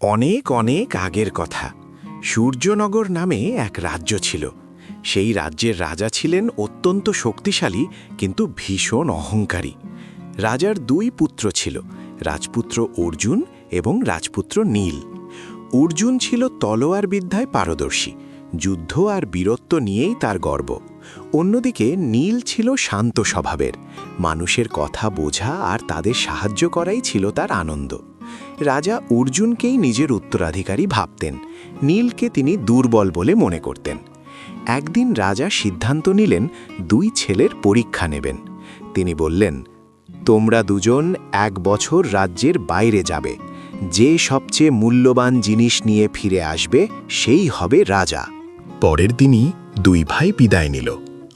অনেক অনেক আগের কথা। সূর্যনগর নামে এক রাজ্য ছিল। সেই রাজ্যের রাজা ছিলেন অত্যন্ত শক্তিশালী কিন্তু ভীষণ অহংকারী। রাজার দুই পুত্র ছিল, রাজপুত্র অর্জুন এবং রাজপুত্র নীল। অর্জুন ছিল তলোয়ার বিদ্যায় পারদর্শী, যুদ্ধ আর বীরত্ব নিয়েই তার গর্ব। অন্যদিকে নীল ছিল শান্ত স্বভাবের, মানুষের কথা বোঝা আর তাদের সাহায্য করাই ছিল তার আনন্দ। রাজা অর্জুনকেই নিজের উত্তরাধিকারী ভাবতেন। নীলকে তিনি দুর্বল বলে মনে করতেন। একদিন রাজা সিদ্ধান্ত নিলেন, দুই ছেলের পরীক্ষা নেবেন। তিনি বললেন, তোমরা দুজন এক বছর রাজ্যের বাইরে যাবে। যে সবচেয়ে মূল্যবান জিনিস নিয়ে ফিরে আসবে, সেই হবে রাজা। পরের দিনই দুই ভাই বিদায় নিল।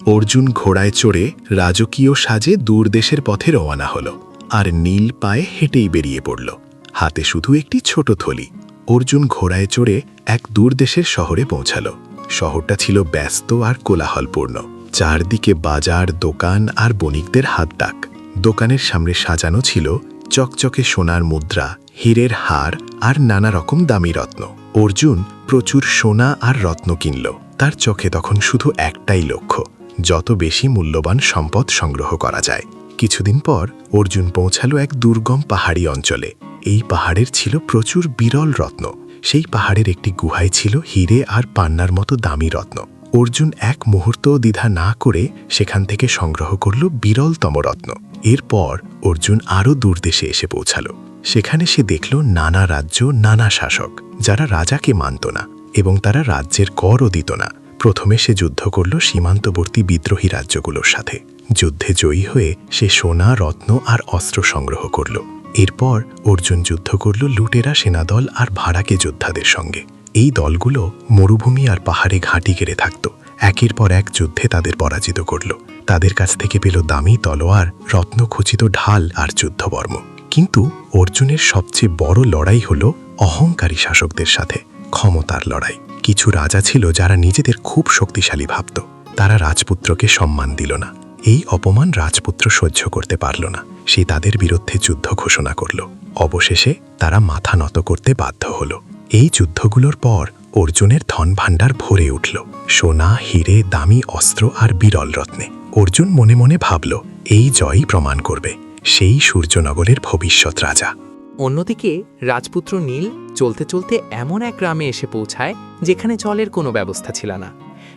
অর্জুন ঘোড়ায় চড়ে রাজকীয় সাজে দূরদেশের পথে রওনা হল, আর নীল পায়ে হেঁটেই বেরিয়ে পড়ল। হাতে শুধু একটি ছোট থলি। অর্জুন ঘোড়ায় চড়ে এক দূরদেশের শহরে পৌঁছাল। শহরটা ছিল ব্যস্ত আর কোলাহলপূর্ণ। চারদিকে বাজার, দোকান আর বণিকদের হাত ডাক দোকানের সামনে সাজানো ছিল চকচকে সোনার মুদ্রা, হীরের হার আর নানা রকম দামি রত্ন। অর্জুন প্রচুর সোনা আর রত্ন কিনল। তার চোখে তখন শুধু একটাই লক্ষ্য, যত বেশি মূল্যবান সম্পদ সংগ্রহ করা যায়। কিছুদিন পর অর্জুন পৌঁছালো এক দুর্গম পাহাড়ি অঞ্চলে। এই পাহাড়ের ছিল প্রচুর বিরল রত্ন। সেই পাহাড়ের একটি গুহায় ছিল হিরে আর পান্নার মতো দামি রত্ন। অর্জুন এক মুহূর্তও দ্বিধা না করে সেখান থেকে সংগ্রহ করল বিরলতম রত্ন। এরপর অর্জুন আরও দূর দেশে এসে পৌঁছালো। সেখানে সে দেখল নানা রাজ্য, নানা শাসক, যারা রাজাকে মানত না এবং তারা রাজ্যের করও দিত না। প্রথমে সে যুদ্ধ করল সীমান্তবর্তী বিদ্রোহী রাজ্যগুলোর সাথে। যুদ্ধে জয়ী হয়ে সে সোনা, রত্ন আর অস্ত্র সংগ্রহ করল। এরপর অর্জুন যুদ্ধ করল লুটেরা সেনাদল আর ভাড়াকে যোদ্ধাদের সঙ্গে। এই দলগুলো মরুভূমি আর পাহাড়ে ঘাঁটি গেড়ে থাকত। একের পর এক যুদ্ধে তাদের পরাজিত করল। তাদের কাছ থেকে পেল দামি তলোয়ার, রত্নখচিত ঢাল আর যুদ্ধবর্ম। কিন্তু অর্জুনের সবচেয়ে বড় লড়াই হল অহংকারী শাসকদের সাথে, ক্ষমতার লড়াই। কিছু রাজা ছিল যারা নিজেদের খুব শক্তিশালী ভাবত। তারা রাজপুত্রকে সম্মান দিল না। এই অপমান রাজপুত্র সহ্য করতে পারল না। সে তাদের বিরুদ্ধে যুদ্ধ ঘোষণা করল। অবশেষে তারা মাথা নত করতে বাধ্য হল। এই যুদ্ধগুলোর পর অর্জুনের ধন ভাণ্ডার ভরে উঠল। সোনা, হিরে, দামি অস্ত্র আর বিরল রত্নে। অর্জুন মনে মনে ভাবল, এই জয়ই প্রমাণ করবে। সেই সূর্যনগরের ভবিষ্যৎ রাজা। অন্যদিকে রাজপুত্র নীল চলতে চলতে এমন এক গ্রামে এসে পৌঁছায়, যেখানে জলের কোনো ব্যবস্থা ছিল না।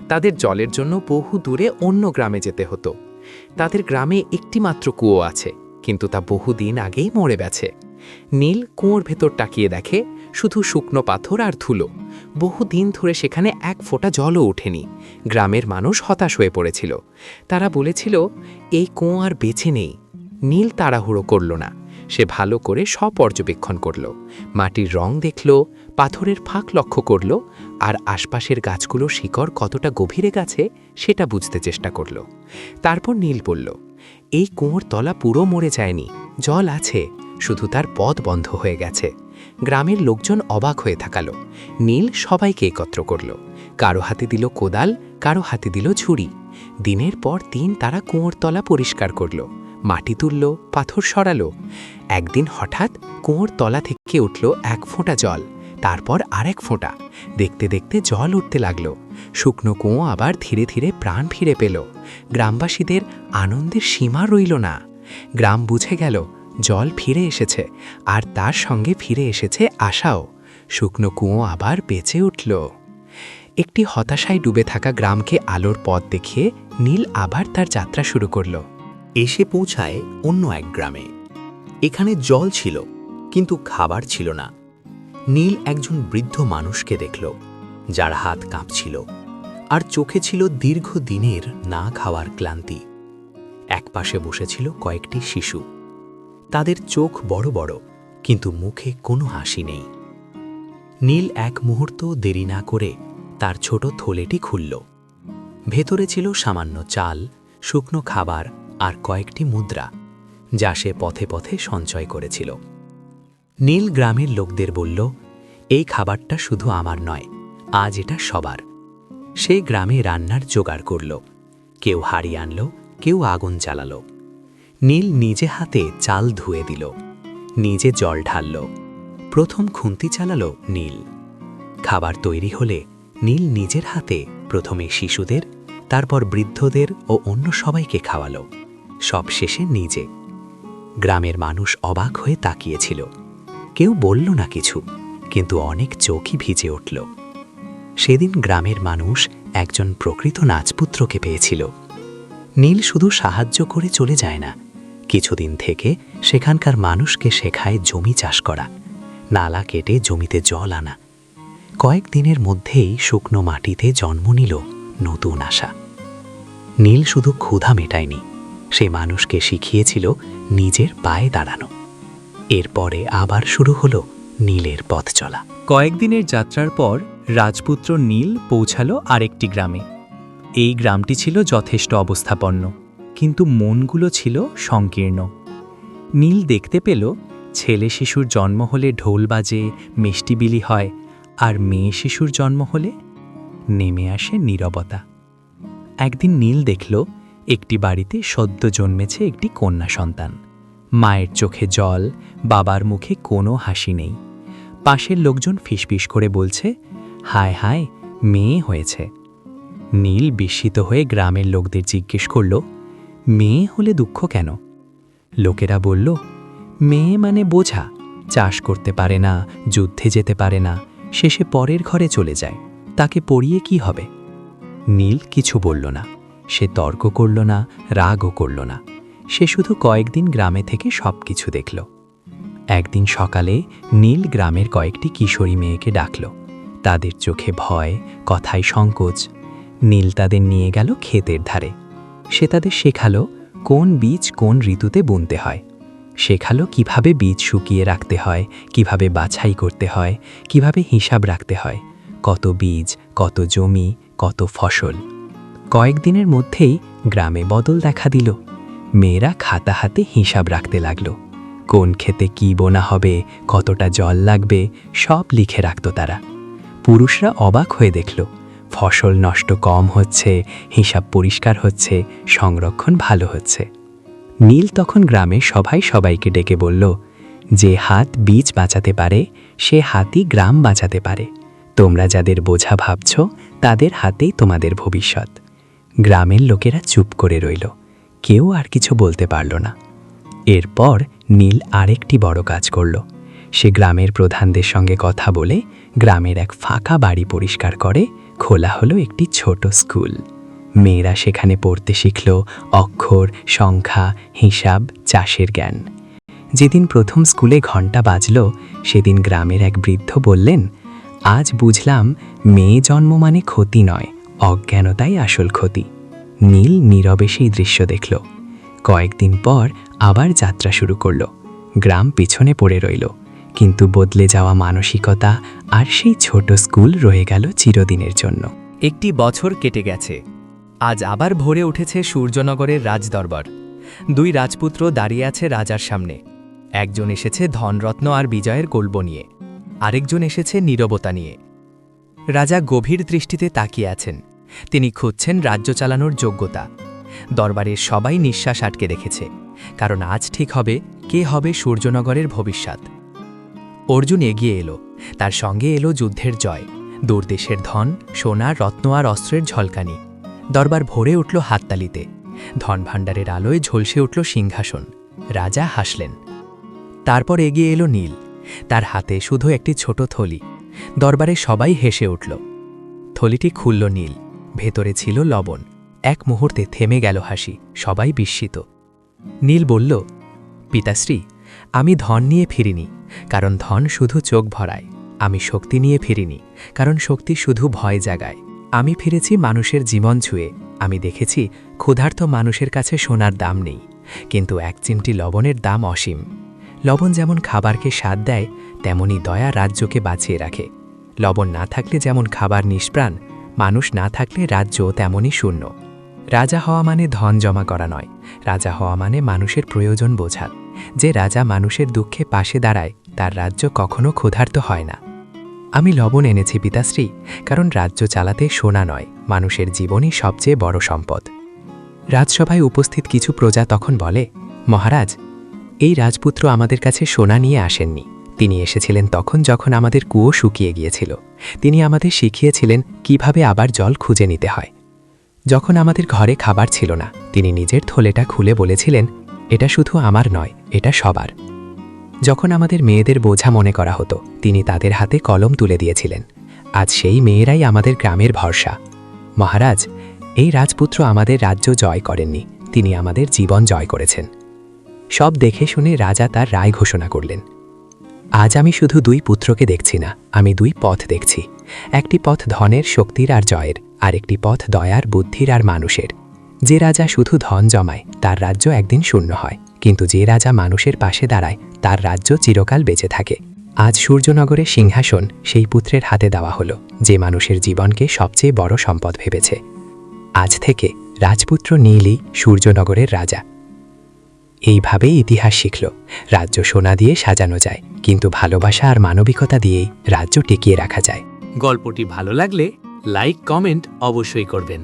তাদের জলের জন্য বহু দূরে অন্য গ্রামে যেতে হতো। তাদের গ্রামে একটি মাত্র কুয়ো আছে। কিন্তু তা বহুদিন আগেই মরে গেছে। নীল কুঁয়োর ভেতর তাকিয়ে দেখে শুধু শুকনো পাথর আর ধুলো। বহুদিন ধরে সেখানে এক ফোঁটা জলও ওঠেনি। গ্রামের মানুষ হতাশ হয়ে পড়েছিল। তারা বলেছিল, এই কুঁয়ো আর বেছে নেই। নীল তাড়াহুড়ো করল না। সে ভালো করে স্বপর্যবেক্ষণ করল। মাটির রং দেখল, পাথরের ফাঁক লক্ষ্য করল, আর আশপাশের গাছগুলো শিকড় কতটা গভীরে গেছে সেটা বুঝতে চেষ্টা করল। তারপর নীল বলল এই কুয়োর তলা পুরো মরে যায়নি, জল আছে, শুধু তার পথ বন্ধ হয়ে গেছে। গ্রামের লোকজন অবাক হয়ে থাকালো। নীল সবাইকে একত্র করল। কারও হাতে দিল কোদাল, কারও হাতে দিল ঝুড়ি। দিনের পর দিন তারা কুয়োর তলা পরিষ্কার করল। মাটি তুলল, পাথর সরালো। একদিন হঠাৎ কুয়োর তলা থেকে উঠল এক ফোঁটা জল। তারপর আরেক ফোঁটা। দেখতে দেখতে জল উঠতে লাগল। শুকনো কুঁয়ো আবার ধীরে ধীরে প্রাণ ফিরে পেল। গ্রামবাসীদের আনন্দের সীমা রইল না। গ্রাম বুঝে গেল, জল ফিরে এসেছে, আর তার সঙ্গে ফিরে এসেছে আশাও। শুকনো কুঁয়ো আবার বেঁচে উঠল। একটি হতাশায় ডুবে থাকা গ্রামকে আলোর পথ দেখিয়ে নীল আবার তার যাত্রা শুরু করল। এসে পৌঁছায় অন্য এক গ্রামে। এখানে জল ছিল, কিন্তু খাবার ছিল না। নীল একজন বৃদ্ধ মানুষকে দেখল, যার হাত কাঁপছিল আর চোখে ছিল দীর্ঘ দিনের না খাওয়ার ক্লান্তি। একপাশে বসেছিল কয়েকটি শিশু। তাদের চোখ বড় বড়, কিন্তু মুখে কোনো হাসি নেই। নীল এক মুহূর্ত দেরি না করে তার ছোট থলেটি খুলল। ভেতরে ছিল সামান্য চাল, শুকনো খাবার আর কয়েকটি মুদ্রা, যা সে পথে পথে সঞ্চয় করেছিল। নীল গ্রামের লোকদের বলল, এই খাবারটা শুধু আমার নয়, আজ এটা সবার। সে গ্রামে রান্নার জোগাড় করল। কেউ হাড়ি আনল, কেউ আগুন জ্বালালো। নীল নিজে হাতে চাল ধুয়ে দিল। নিজে জল ঢালল। প্রথম খুন্তি চালালো নীল। খাবার তৈরি হলে নীল নিজের হাতে প্রথমে শিশুদের, তারপর বৃদ্ধদের ও অন্য সবাইকে খাওয়ালো। সব শেষে নিজে। গ্রামের মানুষ অবাক হয়ে তাকিয়েছিল। কেউ বলল না কিছু, কিন্তু অনেক চোখই ভিজে উঠল। সেদিন গ্রামের মানুষ একজন প্রকৃত নাচপুত্রকে পেয়েছিল। নীল শুধু সাহায্য করে চলে যায় না। কিছুদিন থেকে সেখানকার মানুষকে শেখায় জমি চাষ করা, নালা কেটে জমিতে জল আনা। কয়েক দিনের মধ্যেই শুকনো মাটিতে জন্ম নিল নতুন আশা। নীল শুধু ক্ষুধা মেটায়নি, সে মানুষকে শিখিয়েছিল নিজের পায়ে দাঁড়ানো। এরপরে আবার শুরু হলো নীলের পথ চলা। কয়েকদিনের যাত্রার পর রাজপুত্র নীল পৌঁছালো আরেকটি গ্রামে। এই গ্রামটি ছিল যথেষ্ট অবস্থাপন্ন, কিন্তু মনগুলো ছিল সংকীর্ণ। নীল দেখতে পেল ছেলে শিশুর জন্ম হলে ঢোল বাজে, মিষ্টি বিলি হয়, আর মেয়ে শিশুর জন্ম হলে নেমে আসে নীরবতা। একদিন নীল দেখল একটি বাড়িতে সদ্য জন্মেছে একটি কন্যা সন্তান। মায়ের চোখে জল, বাবার মুখে কোনো হাসি নেই। পাশের লোকজন ফিসফিস করে বলছে, হায় হায়, মেয়ে হয়েছে। নীল বিস্মিত হয়ে গ্রামের লোকদের জিজ্ঞেস করল, মেয়ে হলে দুঃখ কেন? লোকেরা বলল, মেয়ে মানে বোঝা, চাষ করতে পারে না, যুদ্ধে যেতে পারে না, শেষে পরের ঘরে চলে যায়, তাকে পড়িয়ে কি হবে? নীল কিছু বলল না, সে তর্ক করল না, রাগও করল না। সে শুধু কয়েকদিন গ্রামে থেকে সব কিছু দেখল। একদিন সকালে নীল গ্রামের কয়েকটি কিশোরী মেয়েকে ডাকল। তাদের চোখে ভয়, কথায় সংকোচ। নীল তাদের নিয়ে গেল ক্ষেতের ধারে। সে তাদের শেখালো কোন বীজ কোন ঋতুতে বুনতে হয়। শেখালো কীভাবে বীজ শুকিয়ে রাখতে হয়, কীভাবে বাছাই করতে হয়, কীভাবে হিসাব রাখতে হয়। কত বীজ, কত জমি, কত ফসল। কয়েকদিনের মধ্যেই গ্রামে বদল দেখা দিল। মেয়েরা খাতা হাতে হিসাব রাখতে লাগল। কোন ক্ষেতে কি বোনা হবে, কতটা জল লাগবে, সব লিখে রাখত তারা। পুরুষরা অবাক হয়ে দেখল, ফসল নষ্ট কম হচ্ছে, হিসাব পরিষ্কার হচ্ছে, সংরক্ষণ ভালো হচ্ছে। নীল তখন গ্রামে সবাই সবাইকে ডেকে বলল, যে হাত বীজ বাঁচাতে পারে, সে হাতই গ্রাম বাঁচাতে পারে। তোমরা যাদের বোঝা ভাবছ, তাদের হাতেই তোমাদের ভবিষ্যৎ। গ্রামের লোকেরা চুপ করে রইল। কেউ আর কিছু বলতে পারল না। এরপর নীল আরেকটি বড় কাজ করল। সে গ্রামের প্রধানদের সঙ্গে কথা বলে গ্রামের এক ফাঁকা বাড়ি পরিষ্কার করে, খোলা হলো একটি ছোট স্কুল। মেয়েরা সেখানে পড়তে শিখল অক্ষর, সংখ্যা, হিসাব, চাষের জ্ঞান। যেদিন প্রথম স্কুলে ঘণ্টা বাজল, সেদিন গ্রামের এক বৃদ্ধ বললেন, আজ বুঝলাম মেয়ে জন্ম মানে ক্ষতি নয়, অজ্ঞানতাই আসল ক্ষতি। নীল নীরবে সেই দৃশ্য দেখল। কয়েকদিন পর আবার যাত্রা শুরু করল। গ্রাম পিছনে পড়ে রইল। কিন্তু বদলে যাওয়া মানসিকতা আর সেই ছোট স্কুল রয়ে গেল চিরদিনের জন্য। একটি বছর কেটে গেছে। আজ আবার ভরে উঠেছে সূর্যনগরের রাজদরবার। দুই রাজপুত্র দাঁড়িয়ে আছে রাজার সামনে। একজন এসেছে ধনরত্ন আর বিজয়ের গল্প নিয়ে। আরেকজন এসেছে নীরবতা নিয়ে। রাজা গভীর দৃষ্টিতে তাকিয়ে আছেন। তিনি খুঁজছেন রাজ্য চালানোর যোগ্যতা। দরবারের সবাই নিঃশ্বাস আটকে রেখেছে, কারণ আজ ঠিক হবে কে হবে সূর্যনগরের ভবিষ্যৎ। অর্জুন এগিয়ে এলো, তার সঙ্গে এলো যুদ্ধের জয় দূরদেশের ধন, সোনা, রত্ন আর অস্ত্রের ঝলকানি। দরবার ভরে উঠল হাততালিতে ধন ভাণ্ডারের আলোয় ঝলসে উঠল সিংহাসন, রাজা হাসলেন। তারপর এগিয়ে এলো নীল, তার হাতে শুধু একটি ছোট থলি, দরবারে সবাই হেসে উঠল। থলিটি খুলল নীল ভেতরে ছিল লবণ। এক মুহূর্তে থেমে গেল হাসি, সবাই বিস্মিত। নীল বলল, পিতাশ্রী, আমি ধন নিয়ে ফিরিনি, কারণ ধন শুধু চোখ ভরায়। আমি শক্তি নিয়ে ফিরিনি, কারণ শক্তি শুধু ভয় জাগায়। আমি ফিরেছি মানুষের জীবন ছুঁয়ে। আমি দেখেছি ক্ষুধার্ত মানুষের কাছে সোনার দাম নেই, কিন্তু এক চিমটি লবণের দাম অসীম। লবণ যেমন খাবারকে স্বাদ দেয়, তেমনি দয়া রাজ্যকে বাঁচিয়ে রাখে। লবণ না থাকলে যেমন খাবার নিষ্প্রাণ মানুষ না থাকলে রাজ্য তেমনই শূন্য। রাজা হওয়া মানে ধন জমা করা নয়। রাজা হওয়া মানে মানুষের প্রয়োজন বোঝা। যে রাজা মানুষের দুঃখে পাশে দাঁড়ায়, তার রাজ্য কখনো ক্ষুধার্ত হয় না। আমি লবণ এনেছি, পিতাশ্রী, কারণ রাজ্য চালাতে সোনা নয়, মানুষের জীবনই সবচেয়ে বড় সম্পদ। রাজসভায় উপস্থিত কিছু প্রজা তখন বলে, মহারাজ, এই রাজপুত্র আমাদের কাছে সোনা নিয়ে আসেননি। তিনি এসেছিলেন তখন যখন আমাদের কুয়ো শুকিয়ে গিয়েছিল। তিনি আমাদের শিখিয়েছিলেন কীভাবে আবার জল খুঁজে নিতে হয়। যখন আমাদের ঘরে খাবার ছিল না, তিনি নিজের থলেটা খুলে বলেছিলেন, এটা শুধু আমার নয়, এটা সবার। যখন আমাদের মেয়েদের বোঝা মনে করা হতো, তিনি তাদের হাতে কলম তুলে দিয়েছিলেন। আজ সেই মেয়েরাই আমাদের গ্রামের ভরসা। মহারাজ, এই রাজপুত্র আমাদের রাজ্য জয় করেননি, তিনি আমাদের জীবন জয় করেছেন। সব দেখে শুনে রাজা তার রায় ঘোষণা করলেন। আজ আমি শুধু দুই পুত্রকে দেখছি না, আমি দুই পথ দেখছি। একটি পথ ধনের শক্তির আর জয়ের আর একটি পথ দয়ার, বুদ্ধির আর মানুষের। যে রাজা শুধু ধন জমায়, তার রাজ্য একদিন শূন্য হয়। কিন্তু যে রাজা মানুষের পাশে দাঁড়ায়, তার রাজ্য চিরকাল বেঁচে থাকে। আজ সূর্যনগরে সিংহাসন সেই পুত্রের হাতে দেওয়া হলো, যে মানুষের জীবনকে সবচেয়ে বড় সম্পদ ভেবেছে। আজ থেকে রাজপুত্র নীলই সূর্যনগরের রাজা। এইভাবেই ইতিহাস শিখল। রাজ্য সোনা দিয়ে সাজানো যায়, কিন্তু ভালোবাসা আর মানবিকতা দিয়েই রাজ্য টিকিয়ে রাখা যায়। গল্পটি ভালো লাগলে লাইক, কমেন্ট অবশ্যই করবেন।